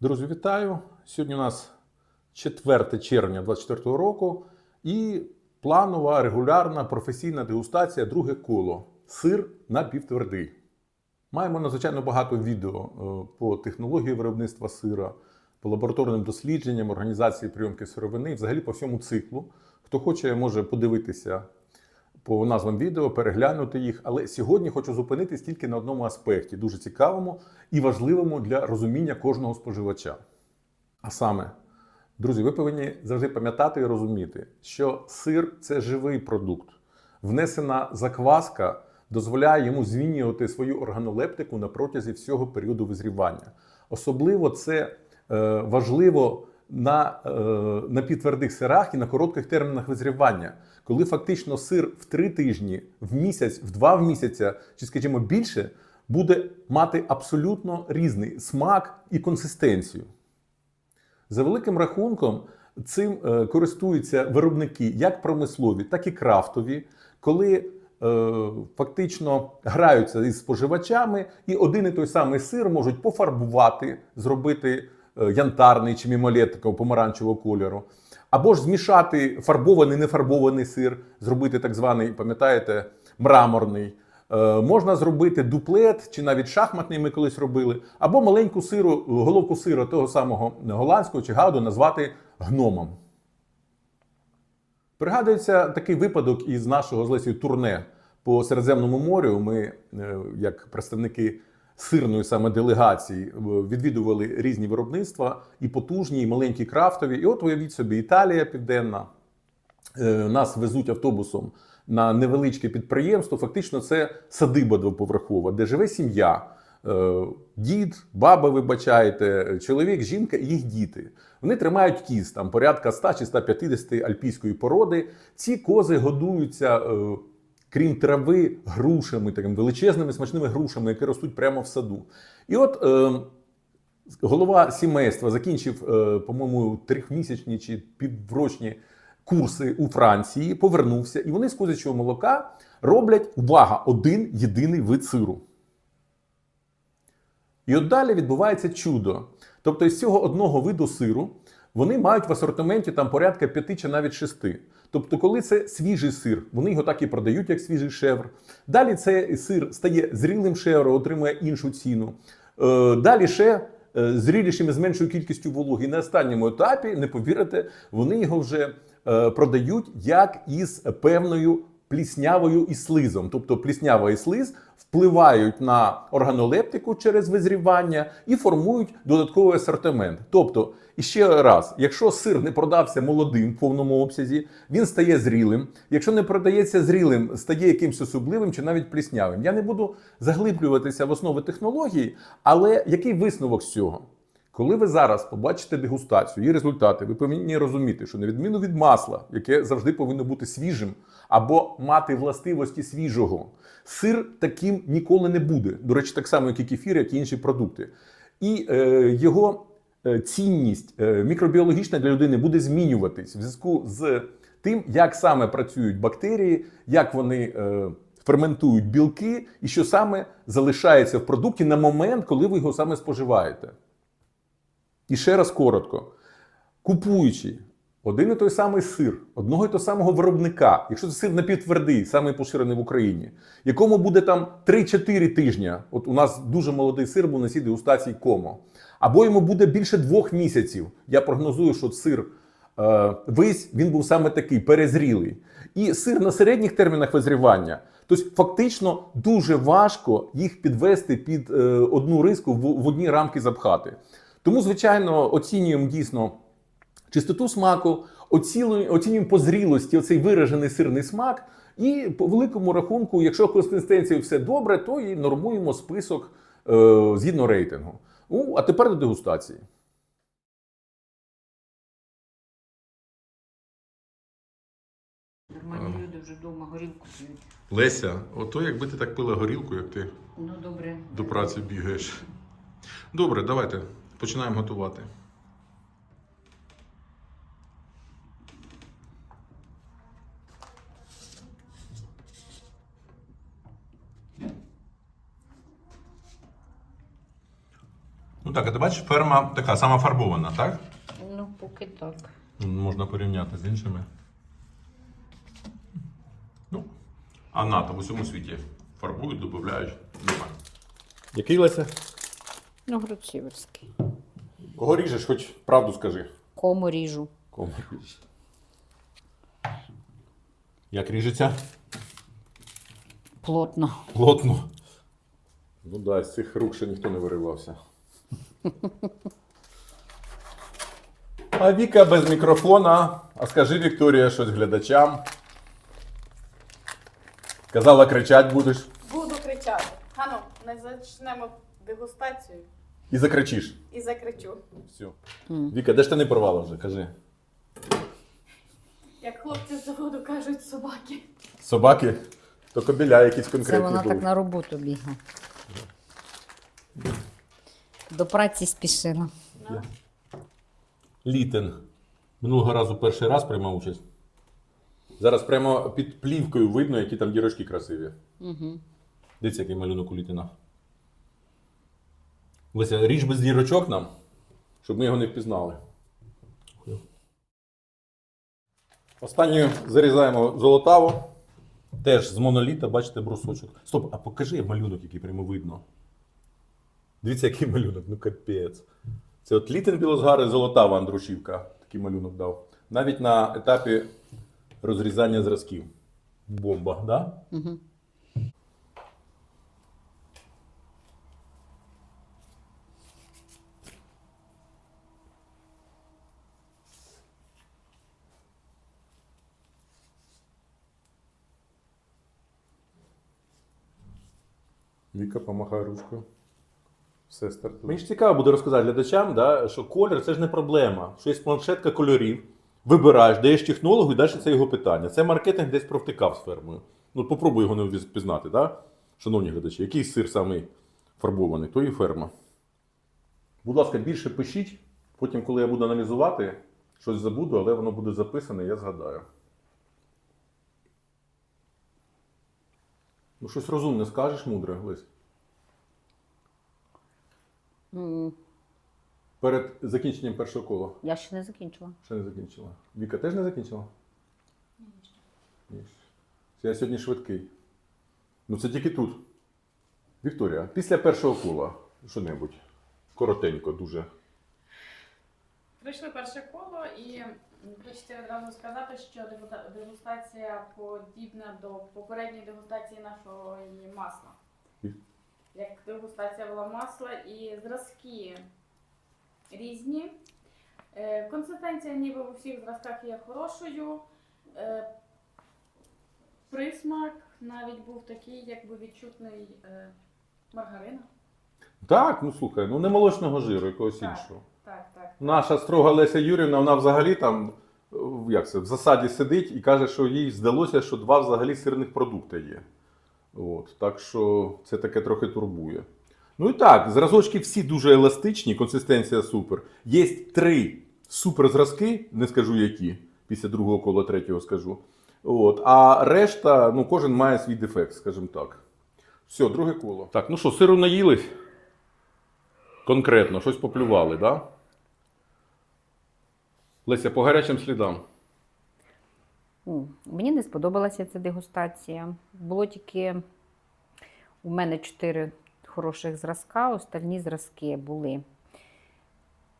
Друзі, вітаю! Сьогодні у нас 4 червня 2024 року і планова регулярна професійна дегустація друге коло. Сир напівтвердий. Маємо надзвичайно багато відео е, по технології виробництва сира, по лабораторним дослідженням, організації прийомки сировини, взагалі по всьому циклу. Хто хоче, може подивитися по назвам відео, переглянути їх. Але сьогодні хочу зупинитись тільки на одному аспекті, дуже цікавому і важливому для розуміння кожного споживача. А саме, друзі, ви повинні завжди пам'ятати і розуміти, що сир це живий продукт. Внесена закваска дозволяє йому змінювати свою органолептику на протязі всього періоду визрівання. Особливо це е, важливо на, е, на підтвердих сирах і на коротких термінах визрівання, коли фактично сир в три тижні, в місяць, в два в місяця, чи, скажімо, більше, буде мати абсолютно різний смак і консистенцію. За великим рахунком, цим е, користуються виробники як промислові, так і крафтові, коли е, фактично граються із споживачами, і один і той самий сир можуть пофарбувати, зробити янтарний чи мімолет такого помаранчевого кольору. Або ж змішати фарбований, нефарбований сир, зробити так званий, пам'ятаєте, мраморний. Е, можна зробити дуплет чи навіть шахматний ми колись робили, або маленьку сиру, головку сиру того самого голландського чи гауду назвати гномом. Пригадується такий випадок із нашого з Лесією турне по Середземному морю. Ми, е, як представники сирної саме делегації, е, відвідували різні виробництва і потужні, і маленькі крафтові. І от уявіть собі, Італія Південна. Е, Нас везуть автобусом на невеличке підприємство. Фактично, це садиба двоповерхова, де живе сім'я. Е, Дід, баба, вибачаєте, чоловік, жінка і їх діти. Вони тримають кіз, там порядка 100 чи 150 альпійської породи. Ці кози годуються, крім трави, грушами, такими величезними смачними грушами, які ростуть прямо в саду. І от е, голова сімейства закінчив, е, по-моєму, трьохмісячні чи піврочні курси у Франції, повернувся, і вони з козячого молока роблять увага, один єдиний вид сиру. І от далі відбувається чудо. Тобто, із цього одного виду сиру вони мають в асортименті там порядка п'яти чи навіть шести. Тобто, коли це свіжий сир, вони його так і продають, як свіжий шевр. Далі цей сир стає зрілим шевром, отримує іншу ціну. Е, Далі ще е, зрілішим і з меншою кількістю вологи. На останньому етапі, не повірите, вони його вже е, продають як із певною пліснявою і слизом. Тобто пліснява і слиз впливають на органолептику через визрівання і формують додатковий асортимент. Тобто, і ще раз, якщо сир не продався молодим в повному обсязі, він стає зрілим. Якщо не продається зрілим, стає якимось особливим чи навіть пліснявим. Я не буду заглиблюватися в основи технології, але який висновок з цього? Коли ви зараз побачите дегустацію і результати, ви повинні розуміти, що на відміну від масла, яке завжди повинно бути свіжим або мати властивості свіжого, сир таким ніколи не буде. До речі, так само, як і кефір, як і інші продукти. І е, його цінність е, мікробіологічна для людини буде змінюватись в зв'язку з тим, як саме працюють бактерії, як вони. Е, Ферментують білки, і що саме залишається в продукті на момент, коли ви його саме споживаєте. І ще раз коротко: купуючи один і той самий сир, одного і того самого виробника, якщо це сир напівтвердий, самий поширений в Україні, якому буде там 3-4 тижня. От у нас дуже молодий сир був на цій дегустації комо. Або йому буде більше двох місяців. Я прогнозую, що сир е, вись він був саме такий перезрілий. І сир на середніх термінах визрівання. Тобто, фактично дуже важко їх підвести під е, одну риску в, в одні рамки запхати. Тому, звичайно, оцінюємо дійсно чистоту смаку, оцінюємо, по зрілості оцей виражений сирний смак. І по великому рахунку, якщо консистенція все добре, то і нормуємо список е, згідно рейтингу. Ну, а тепер до дегустації. Нормальні люди вже вдома горілку п'ють. Леся, ото якби ти так пила горілку, як ти Ну добре. до праці бігаєш. Добре, давайте починаємо готувати. Ну так, а ти бачиш, ферма така сама фарбована, так? Ну, поки так. Можна порівняти з іншими. Ну, а НАТО в усьому світі фарбують, додають. Який Леся? Ну, Груцівський. Кого ріжеш, хоч правду скажи. Кому ріжу? Кому ріжеш? Як ріжеться? Плотно. Плотно. Ну да, з цих рук ще ніхто не виривався. А Віка без мікрофона. А скажи, Вікторія, щось глядачам. Казала, кричать будеш Буду кричати. Ану, не зачнемо дегустацію і закричиш. і закричу. Все. Віка, де ж ти не порвала вже? Кажи. Як хлопці з заводу кажуть собаки. Собаки? То кобіля якісь Це конкретні вона були. так на роботу бігла. До праці спішила. Літен. Минулого разу перший раз приймав участь. Зараз прямо під плівкою видно, які там дірочки красиві. Угу. Дивіться, який малюнок у Літина. Леся, ріж без дірочок нам, щоб ми його не впізнали. Останню зарізаємо золотаву. Теж з моноліта, бачите, брусочок. Стоп, а покажи малюнок, який прямо видно. Дивіться, який малюнок, ну капець. Це от літин білозгари золотава Андрушівка. Такий малюнок дав. Навіть на етапі розрізання зразків. Бомба, так? Да? Угу. Віка, помахай ручкою. Все стартує. Мені ж цікаво буде розказати глядачам, да, що колір це ж не проблема. Що є планшетка кольорів, вибираєш, даєш технологу і далі це його питання. Це маркетинг десь провтикав з фермою. Ну, попробуй його не впізнати, да? шановні глядачі, який сир самий фарбований, то і ферма. Будь ласка, більше пишіть. Потім, коли я буду аналізувати, щось забуду, але воно буде записане, я згадаю. Ну, щось розумне скажеш, мудре, Лесь? Перед закінченням першого кола. Я ще не закінчила. Ще не закінчила. Віка теж не закінчила? Ні. Я сьогодні швидкий. Ну це тільки тут. Вікторія, після першого кола що-небудь. Коротенько, дуже. Прийшли перше коло і хочеться одразу сказати, що дегуста- дегустація подібна до попередньої дегустації нашого масла. Як дегустація була масла і зразки різні. Е, Консистенція ніби у всіх зразках є хорошою. Е, Присмак навіть був такий, якби відчутний е, маргарина. Так, ну слухай, ну не молочного жиру, якогось Так. іншого. Так, так. Наша строга Леся Юрівна, вона взагалі там як це, в засаді сидить і каже, що їй здалося, що два взагалі сирних продукти є. От, так що це таке трохи турбує. Ну і так, зразочки всі дуже еластичні, консистенція супер. Є три супер зразки, не скажу які, після другого кола третього скажу. От, а решта, ну, кожен має свій дефект, скажімо так. Все, друге коло. Так, ну що, сиру наїлись? Конкретно, щось поплювали, так? Да? Леся, по гарячим слідам. Мені не сподобалася ця дегустація. Було тільки у мене чотири хороших зразка, остальні зразки були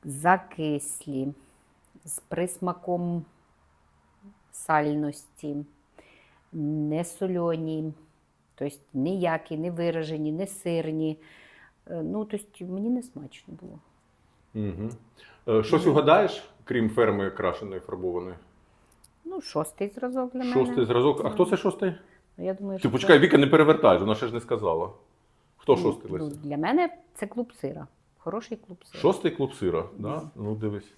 закислі, з присмаком сальності, не сольоні, тобто ніякі, не виражені, не сирні. Е, Ну, тобто мені не смачно було. Угу. Щось угадаєш, крім ферми крашеної фарбованої? Ну, шостий зразок для мене. Шостий зразок. А хто це шостий? Ну, Я думаю, Ти що почекай, це- Віка, не перевертай, вона ще ж не сказала. Хто Ну, шостий ну, Леся? Для мене це клуб сира. Хороший клуб сира. Шостий клуб сира, да? Ну дивись.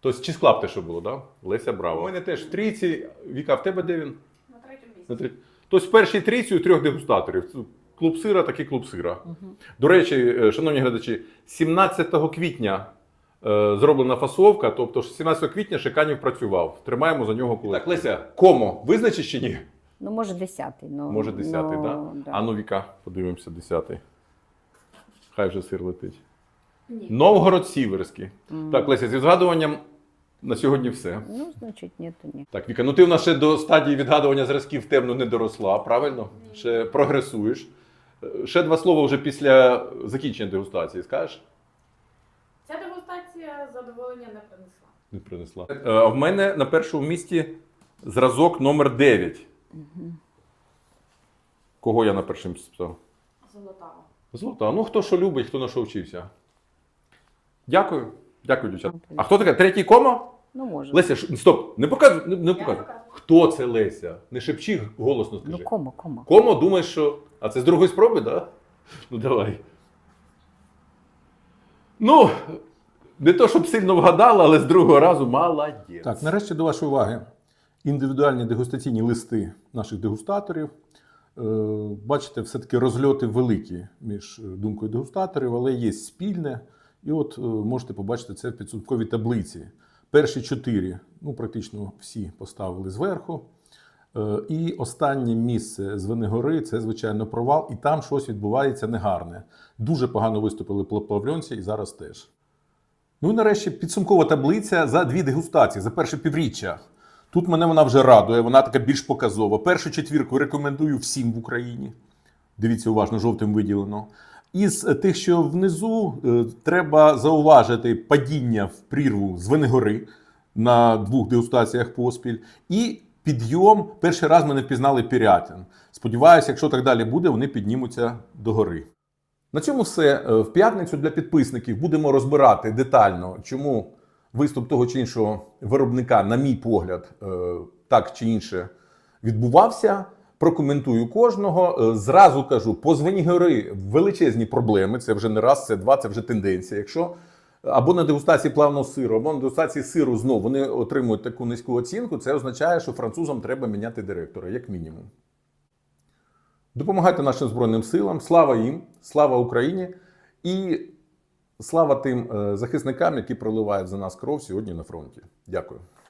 Тобто чи склад те, що було, да? Леся браво. У мене теж в трійці. Віка, в тебе де він? На третьому місці. На три- Тобто в першій трійці у трьох дегустаторів. Це Клуб сира, так і клуб сира. До речі, е, шановні глядачі, 17 квітня зроблена фасовка, тобто 17 квітня Шиканів працював. Тримаємо за нього кулак. Так, Леся, кому? Визначиш чи ні? Ну, може, десятий. Ну, Може, 10-й, ну, да? А ну, Віка, подивимося, 10-й. Хай вже сир летить. Ні. Новгород Сіверський. М. Так, Леся, зі згадуванням на сьогодні все. Ну, значить, ні, то ні. Так, Віка, ну ти в нас ще до стадії відгадування зразків темно не доросла, правильно? Ще прогресуєш. Е, Ще два слова вже після закінчення дегустації скажеш? Задоволення не принесла. Не принесла. Е, А в мене на першому місці зразок номер 9. Кого я на першому місці писав? Золотава. Золота. Ну, хто що любить, хто на що вчився. Дякую. Дякую, дівчата. А хто така? Третій кома? Ну, може. Леся, ш- стоп, не показуй, не, не Я показуй. Хто це Леся? Не шепчи, голосно скажи. Ну, кома, кома. Комо, думаєш, що. А це з другої спроби, так? Да? Ну давай. Ну, не то, щоб сильно вгадала, але з другого разу молодець. Так, нарешті до вашої уваги. Індивідуальні дегустаційні листи наших дегустаторів. Е, Бачите, все-таки розльоти великі між е, думкою дегустаторів, але є спільне. І от е, можете побачити це в підсумковій таблиці. Перші чотири, ну практично всі поставили зверху. І останнє місце з Венегори це, звичайно, провал, і там щось відбувається негарне. Дуже погано виступили плавльонці і зараз теж. Ну і нарешті підсумкова таблиця за дві дегустації за перше півріччя. Тут мене вона вже радує, вона така більш показова. Першу четвірку рекомендую всім в Україні. Дивіться уважно, жовтим виділено. Із е, тих, що внизу, е, треба зауважити падіння в прірву з Венегори на двох дегустаціях поспіль. І підйом. Перший раз ми не впізнали Пірятин. Сподіваюся, якщо так далі буде, вони піднімуться до гори. На цьому все. Е, В п'ятницю для підписників будемо розбирати детально, чому виступ того чи іншого виробника, на мій погляд, е, так чи інше відбувався. Прокоментую кожного. Е, Зразу кажу, по Звенігори величезні проблеми. Це вже не раз, це два, це вже тенденція. Якщо або на дегустації плавного сиру, або на дегустації сиру знов вони отримують таку низьку оцінку, це означає, що французам треба міняти директора, як мінімум. Допомагайте нашим Збройним силам. Слава їм, слава Україні і слава тим е, захисникам, які проливають за нас кров сьогодні на фронті. Дякую.